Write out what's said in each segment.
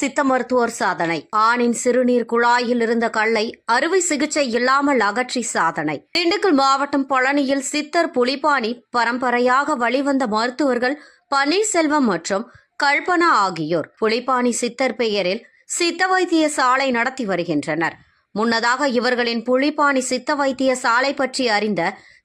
சித்த மருத்துவர் சாதனை. ஆணின் சிறுநீர் குழாயில் இருந்த கல்லை அறுவை சிகிச்சை இல்லாமல் அகற்றி சாதனை. திண்டுக்கல் மாவட்டம் பழனியில் சித்தர் புலிபாணி பரம்பரையாக வழிவந்த மருத்துவர்கள் பன்னீர்செல்வம் மற்றும் கல்பனா ஆகியோர் புலிபாணி சித்தர் பெயரில் சித்த வைத்திய சாலை நடத்தி வருகின்றனர். முன்னதாக இவர்களின் புலிபாணி சித்த வைத்திய சாலை பற்றி அறிந்த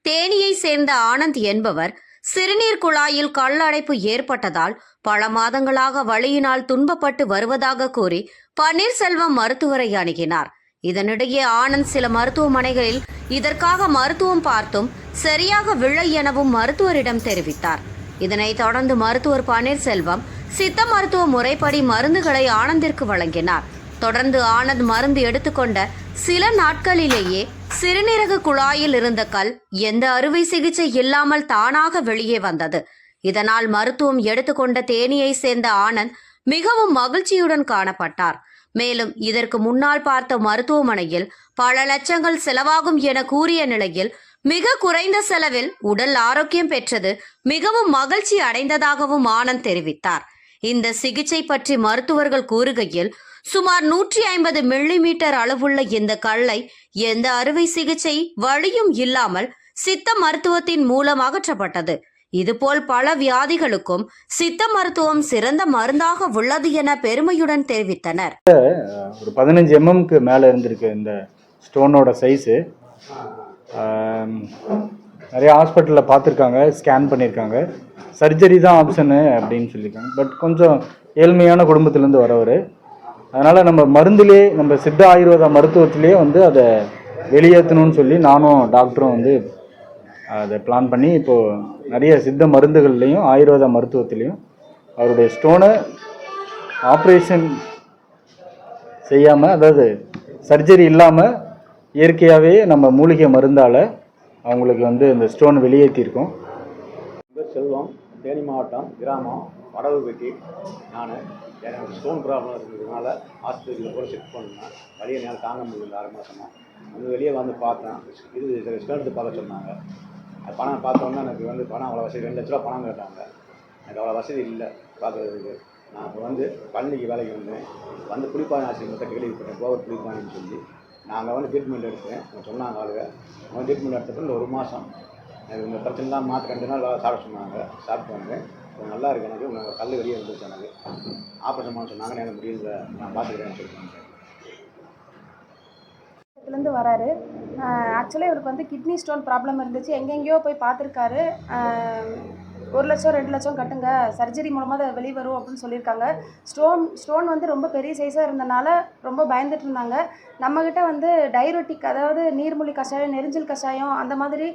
தேனியை சேர்ந்த ஆனந்த் என்பவர் சிறுநீர் குழாயில் கல்லடைப்பு ஏற்பட்டதால் பல மாதங்களாக வழியினால் துன்பப்பட்டு வருவதாக கூறி பன்னீர்செல்வம் மருத்துவரை அணுகினார். இதனிடையே ஆனந்த் சில மருத்துவமனைகளில் இதற்காக மருத்துவம் பார்த்தும் சரியாக விழை எனவும் மருத்துவரிடம் தெரிவித்தார். இதனைத் தொடர்ந்து மருத்துவர் பன்னீர்செல்வம் சித்த மருத்துவ முறைப்படி மருந்துகளை ஆனந்திற்கு வழங்கினார். தொடர்ந்து ஆனந்த் மருந்து எடுத்துக்கொண்ட சில நாட்களிலேயே சிறுநீரக குழாயில் இருந்த கல் எந்த அறுவை சிகிச்சை இல்லாமல் தானாக வெளியே வந்தது. இதனால் மருத்துவம் எடுத்துக்கொண்ட தேனியை சேர்ந்த ஆனந்த் மிகவும் மகிழ்ச்சியுடன் காணப்பட்டார். மேலும் இதற்கு முன்னால் பார்த்த மருத்துவமனையில் பல லட்சங்கள் செலவாகும் என கூறிய நிலையில் மிக குறைந்த செலவில் உடல் ஆரோக்கியம் பெற்றது மிகவும் மகிழ்ச்சி அடைந்ததாகவும் ஆனந்த் தெரிவித்தார். இந்த சிகிச்சை பற்றி மருத்துவர்கள் கூறுகையில் சுமார் நூற்றி ஐம்பது மில்லி மீட்டர் அளவுள்ள இந்த கல்லை எந்த அறுவை சிகிச்சை வழியும் இல்லாமல் சித்த மருத்துவத்தின் மூலம் அகற்றப்பட்டது. இதுபோல் பல வியாதிகளுக்கும் சித்த மருத்துவம் சிறந்த மருந்தாக உள்ளது என பெருமையுடன் தெரிவித்தனர். ஒரு பதினஞ்சு எம்எம்க்கு மேலே இருந்திருக்கு இந்த ஸ்டோனோட சைஸு நிறைய ஹாஸ்பிட்டலில் பார்த்துருக்காங்க ஸ்கேன் பண்ணியிருக்காங்க சர்ஜரி தான் ஆப்ஷனு அப்படின்னு சொல்லியிருக்காங்க பட் கொஞ்சம் ஏழ்மையான குடும்பத்துலேருந்து வரவர். அதனால் நம்ம மருந்திலே நம்ம சித்த ஆயுர்வேத மருத்துவத்திலே வந்து அதை வெளியேற்றணும்னு சொல்லி நானும் டாக்டரும் வந்து அதை பிளான் பண்ணி இப்போது நிறைய சித்த மருந்துகள்லேயும் ஆயுர்வேத மருத்துவத்துலேயும் அவருடைய ஸ்டோனை ஆப்ரேஷன் செய்யாமல் அதாவது சர்ஜரி இல்லாமல் இயற்கையாகவே நம்ம மூலிகை மருந்தால் அவங்களுக்கு வந்து இந்த ஸ்டோன் வெளியேற்றிருக்கோம் செல்வம் தேனி மாவட்டம் கிராமம் வடவுப்பட்டி நான். எனக்கு ஸ்டோன் ப்ராப்ளம் இருந்ததுனால ஹாஸ்பிட்டலில் கூட செக் பண்ணேன் வழியை என்னால் தாங்க முடியல ஆறு மாதமாக வந்து வெளியே வந்து பார்த்தேன். இது ஸ்டோன் எடுத்து பார்க்க சொன்னாங்க. அது பணம் பார்த்தோன்னா எனக்கு வந்து பணம் அவ்வளோ வசதி ரெண்டு லட்ச ரூபா பணம் கேட்டாங்க. எனக்கு அவ்வளோ வசதி இல்லை பார்க்குறதுக்கு. நான் இப்போ வந்து பழனிக்கு வேலைக்கு வந்தேன். வந்து புளிப்பாணி ஆசிரியர்கிட்ட கேள்விப்பட்டேன். கோவர் புளிப்பாணின்னு சொல்லி. நாங்கள் வந்து ட்ரீட்மெண்ட் எடுத்தேன். அவன் சொன்னாங்க ஆளுங்க. அவங்க ட்ரீட்மெண்ட் எடுத்தப்போ இந்த ஒரு மாதம் எனக்கு இந்த பிரச்சனைலாம் மாற்ற ரெண்டு நாள் சாப்பிட சொன்னாங்க. சாப்பிட்டு வந்தேன் இப்போ நல்லா இருக்கு எனக்கு. உங்கள் கல் வெளியே இருந்துச்சு எனக்கு. ஆப்ரேஷன் பண்ண சொன்னாங்க. எனக்கு முடியல. நான் பார்த்துக்கிறேன்னு சொல்லிட்டு இருந்து வராரு. ஆக்சுவலி இவருக்கு வந்து கிட்னி ஸ்டோன் ப்ராப்ளம் இருந்துச்சு. எங்கெங்கேயோ போய் பார்த்துருக்காரு. ஒரு லட்சம் ரெண்டு லட்சம் கட்டுங்க. சர்ஜரி மூலமாக அதை வெளியே வரும் அப்படின்னு சொல்லியிருக்காங்க. ஸ்டோன் ஸ்டோன் வந்து ரொம்ப பெரிய சைஸாக இருந்தனால ரொம்ப பயந்துட்டு இருந்தாங்க. நம்மக்கிட்ட வந்து டைரோட்டிக் அதாவது நீர்மூலி கஷாயம் நெரிஞ்சல் கஷாயம் அந்த மாதிரி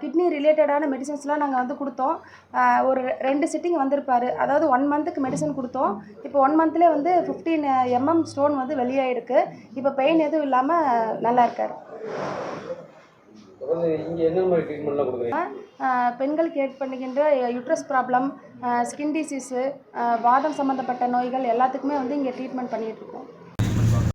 கிட்னி ரிலேட்டடான மெடிசன்ஸ்லாம் நாங்கள் வந்து கொடுத்தோம். ஒரு ரெண்டு சிட்டிங் வந்திருப்பார். அதாவது ஒன் மந்த்துக்கு மெடிசன் கொடுத்தோம். இப்போ ஒன் மந்த்லேயே வந்து ஃபிஃப்டீன் எம்எம் ஸ்டோன் வந்து வெளியாகிருக்கு இப்போ பெயின் எதுவும் இல்லாமல் நல்லா இருக்கார். பெண்களுக்கு ஏற்படுகின்ற யூட்ரஸ் ப்ராப்ளம் ஸ்கின் டிசீஸு வாதம் சம்மந்தப்பட்ட நோய்கள் எல்லாத்துக்குமே வந்து இங்கே ட்ரீட்மெண்ட் பண்ணிகிட்ருக்கோம்